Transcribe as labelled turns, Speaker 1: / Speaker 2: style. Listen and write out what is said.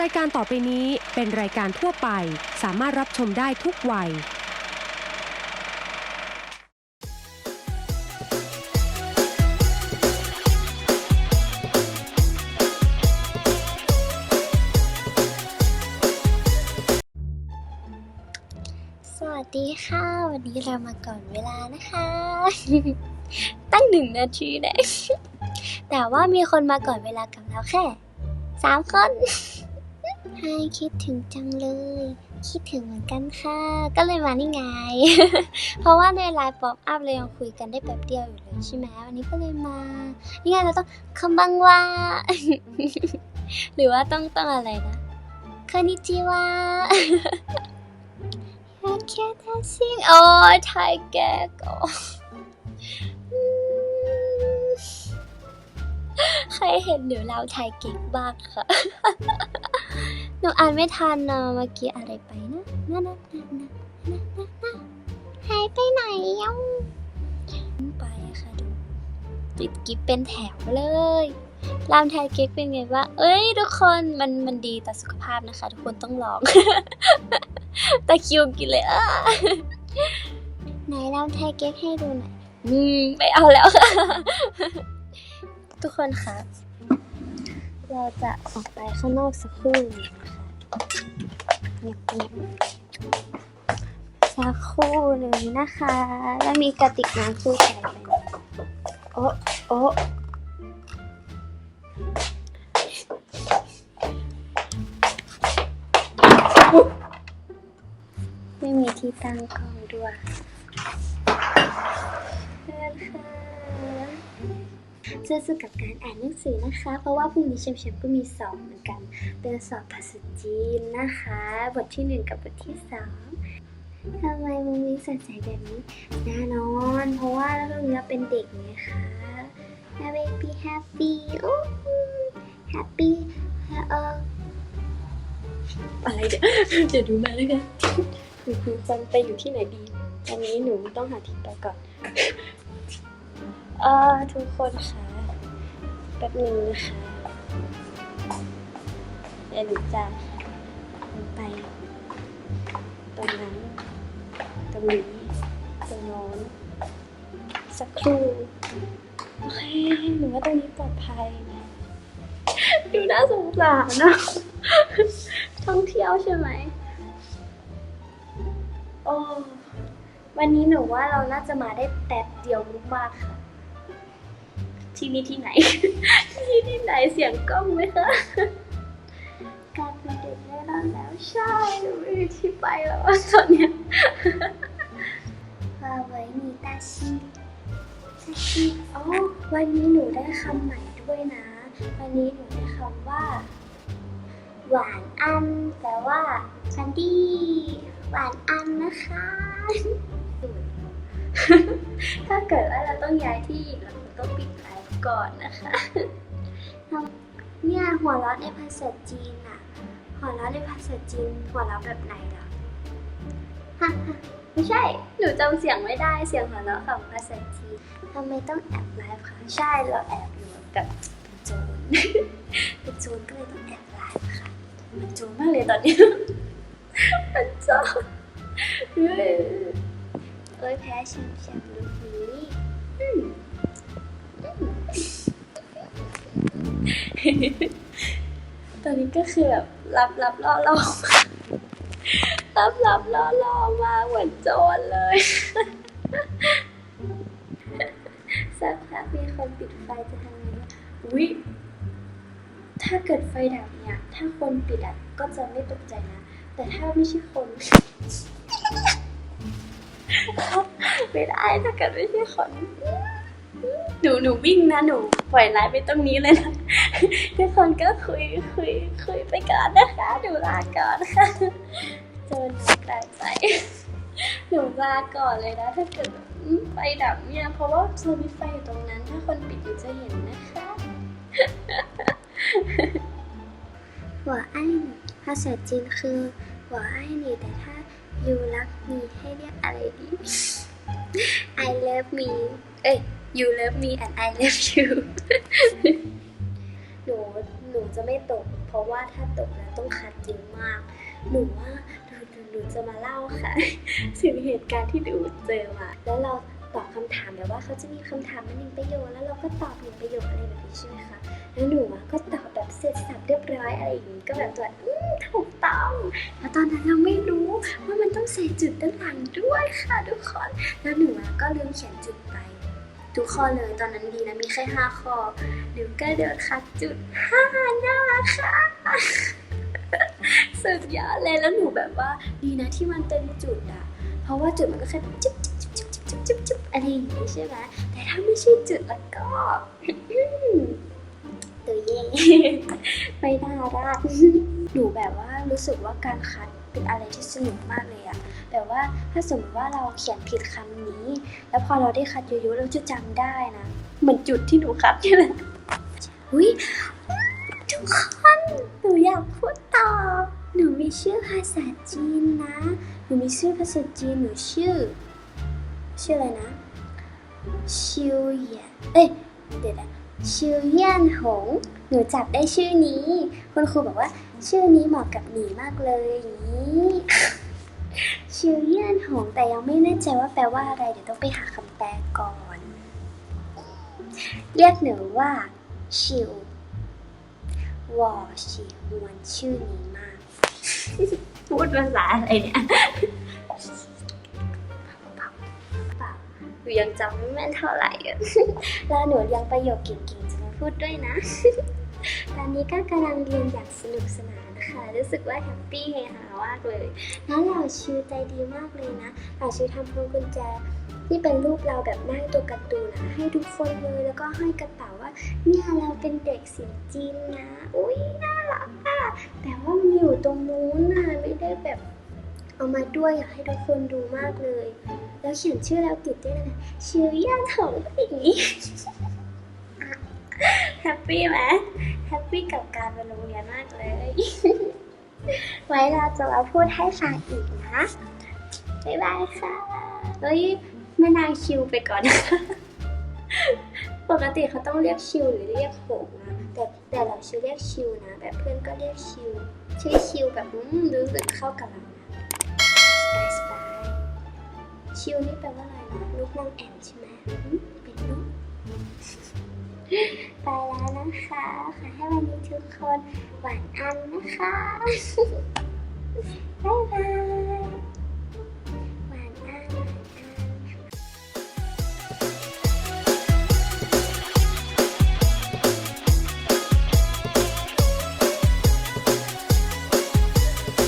Speaker 1: รายการต่อไปนี้เป็นรายการทั่วไป สามารถรับชมได้ทุกวัย
Speaker 2: สวัสดีค่ะ วันนี้เรามาก่อนเวลานะคะ ตั้งหนึ่งนาทีแน่แต่ว่ามีคนมาก่อนเวลากับเราแค่สามคน ให้คิดถึงจังเลย คิดถึงเหมือนกันค่ะ ก็เลยมานี่ไง เพราะว่าในไลน์ป๊อปอัพเรายังคุยกันได้แป๊บเดียวอยู่เลยใช่ไหมวันนี้ก็เลยมา นี่ไงเราต้องคำบังว่า หรือว่าต้องต้องอะไรนะคอนิจิวะอยากแค่ทักซิ่งโอ้ยไทยแกก็ ใครเห็นหนูเราไทยเก่งบ้างค่ะ หนูอ่านไม่ทันนะเมื่อกี้อะไรไปนะนั่นนั่นนั่นนั่นนั่นนั่นหายไปไหนเอ้าไปค่ะดูติดกิฟเป็นแถวเลยรามไทยเก๊กเป็นไงบ้างเอ้ย ทุกคนมันมันดีต่อสุขภาพนะคะ ทุกคนต้องลองตะคิวกินเลยอะไหนรามไทยเก๊กให้ดูหน่อยอืมไม่เอาแล้วค่ะ ทุกคนคะเราจะออกไปข้างนอกสักครู่หนึงนะคะเงียบๆสักครู่หนึ่งนะคะ แล้วมีกระติกน้ำคู่ใจไปนะโอ้โอ้ไม่มีที่ตั้งกล้องด้วยเพื่อนค่ะ สู้ๆกับการอ่านหนังสือนะคะ เพราะว่าพรุ่งนี้เชมๆก็มีสอบเหมือนกัน เป็นสอบภาษาจีนนะคะ บทที่หนึ่งกับบทที่สองทำไมมึงมีสดใสแบบนี้แน่นอน เพราะว่าเรื่องนี้เป็นเด็กไงคะ Happy Happy โอ้ Happy เออ
Speaker 3: อะไรเดี๋ยวเดี๋ยวดูมาแล้วกันคือคือจันไปอยู่ที่ไหนดี ตอนนี้หนูต้องหาที่ไปก่อน เอ่อทุกคนคะแป๊บหนึ่งนะคะเดี๋ยวหนูจะไปตรงนั้น ตรงนี้ตรงโน้นสักครู่โอเคหนูว่าตรงนี้ปลอดภัยดูน่าสงสารนะท่องเที่ยวใช่ไหมโอ้วันนี้หนูว่าเราน่าจะมาได้แป๊บเดียวมากค่ะ ที่นี่ที่ไหน ที่นี่ที่ไหนเสียงกล้องไหมคะการมาเด็กแน่นอนแล้วใช่หนูไม่มีที่ไปแล้วตอนเนี้ย
Speaker 2: ว่าไว้มีตาชี
Speaker 3: ตาชีอ๋อวันนี้หนูได้คำใหม่ด้วยนะ วันนี้หนูได้คำว่า
Speaker 2: หวานอันแปลว่าคันดี้หวานอันนะคะ
Speaker 3: ถ้าเกิดว่าเราต้องย้ายที่เราต้องปิดไล ก่อนนะคะ
Speaker 2: เนี่ยหัวเราะในภาษาจีนอะหัวเราะในภาษาจีนหัวเราะแบบไหนล่ะ
Speaker 3: ไม่ใช่ หนูจำเสียงไม่ได้เสียงหัวเราะของภาษาจีน
Speaker 2: ทำไมต้องแอบไลฟ์คะ
Speaker 3: ใช่เราแอบอยู่แบบเป็นโจร
Speaker 2: เป็นโจรก็เลยต้องแอบไลฟ์ค่ะ
Speaker 3: เป็นโจรมากเลยตอนนี้เป็นโจรเฮ้ย
Speaker 2: เอ้ยแพ้ชิมแชมลูกนี้
Speaker 3: ตอนนี้ก็คือแบบรับรับล่อล่อรับรับล่อล่อมาเหมือนโจรเลยสักพักมีคนปิดไฟจะทำไงวะอุ๊ยถ้าเกิดไฟดับเนี่ย ถ้าคนปิดอะก็จะไม่ตกใจนะ แต่ถ้าไม่ใช่คนไม่ได้ถ้าเกิดไม่ใช่คน หนูหนูวิ่งนะหนูปล่อยไลฟ์ไปตรงนี้เลยนะทุกคนก็คุยคุยคุยไปก่อนนะคะหนูลาก่อนค่ะเจอหนูกลายไปหนูลาก่อนเลยนะ ถ้าเกิดแบบไฟดับเนี่ย เพราะว่าสวิตช์ไฟอยู่ตรงนั้น ถ้าคนปิดอยู่จะเห็นนะคะ
Speaker 2: หัวไอ้นภาษาจีนคือหัวไอ้หนี่แต่ถ้ายูรักมีให้เรียกอะไรดี I love me เอ้ย you love me and I love you หนูหนูจะไม่ตก เพราะว่าถ้าตกแล้วต้องคัดเยอะมาก หนูว่าหนูหนูจะมาเล่าค่ะถึงเหตุการณ์ที่หนูเจอมาแล้วเราตอบคำถามแบบว่าเขาจะมีคำถามมาหนึ่งประโยคแล้วเราก็ตอบหนึ่งประโยคอะไรแบบนี้ใช่ไหมคะแล้วหนูอะก็ตอบแบบเสร็จสับเรียบร้อยอะไรอย่างนี้ก็แบบตัวอืมถูกต้องแล้วตอนนั้นเราไม่รู้ว่ามันต้องใส่จุดด้านหลังด้วยค่ะทุกคนแล้วหนูอะก็ลืมเขียนจุดไป ทุกข้อเลยตอนนั้นดีนะมีแค่ห้าข้อหนูก็เดินคัดจุดห้าหน้าค่ะสุดยอดเลยแล้วหนูแบบว่าดีนะที่มันเป็นจุดอะเพราะว่าจุดมันก็แค่จุ๊บจุ๊บจุ๊บจุ๊บจุ๊บจุ๊บจุ๊บอะไรอย่างนี้ใช่ไหมแต่ถ้าไม่ใช่จุดแล้วก็ตัวเย่ไม่น่ารักหนูแบบว่ารู้สึกว่าการคัด เป็นอะไรที่สนุกมากเลยอะแบบว่าถ้าสมมติว่าเราเขียนผิดคำนี้ แล้วพอเราได้คัดเยอะๆเราจะจำได้นะเหมือนจุดที่หนูคัดนี่แหละอุ้ยทุกคนหนูอยากพูดต่อหนูมีชื่อภาษาจีนนะหนูมีชื่อภาษาจีนหนูชื่อ ชื่ออะไรนะชิวเหยียนเอ้ยเดี๋ยวนะ ชื่อเยี่ยนหง หนูจับได้ชื่อนี้ คุณครูบอกว่า ชื่อนี้เหมาะกับหนีมากเลยอย่างนี้ชื่อเยี่ยนหงแต่ยังไม่แน่ใจว่าแปลว่าอะไร เดี๋ยวต้องไปหาคำแปลก่อน เรียกหนูว่าชิววอชิฮวนชื่อนี้มาก พูดภาษาอะไรเนี่ย นูยังจำไม่แม่นเท่าไหร่ แล้วหนูยังประโยคเก่งๆจะมาพูดด้วยนะ ตอนนี้ก็กำลังเรียนอย่างสนุกสนานนะคะ รู้สึกว่าแฮปปี้เฮฮามากเลย แล้วเราชิวใจดีมากเลยนะเราชิวทำพวงกุญแจที่เป็นรูปเราแบบหน้าตัวการ์ตูนนะให้ทุกคนเลยแล้วก็ให้กระเป๋าว่าเนี่ยเราเป็นเด็กเสียงจีนนะ อุ้ยน่ารักอะแต่ว่ามันอยู่ตรงนู้นนะไม่ได้แบบ เอามาด้วยอยากให้ทุกคนดูมากเลย แล้วเขียนชื่อเราติดด้วยนะชื่อย่านของอย่างนี้แฮปปี้ไหมแฮปปี้กับการไปโรงเรียนมากเลย ไว้เราจะมาพูดให้ฟังอีกนะ บ๊ายบายค่ะเฮ้ยแม่นางชิวไปก่อนนะคะปกติเขาต้องเรียกชิวหรือเรียกโหงนะแต่แต่เราชื่อเรียกชิวนะ แบบเพื่อนก็เรียกชิวชื่อชิวแบบอืมรู้สึกเข้ากับเรา ชิวนี่แปลว่าอะไรนะลูกนางแอ่นใช่ไหมอืมเป็นลูกไปแล้วนะคะขอให้วันนี้ทุกคนหวานอันนะคะ บ๊ายบาย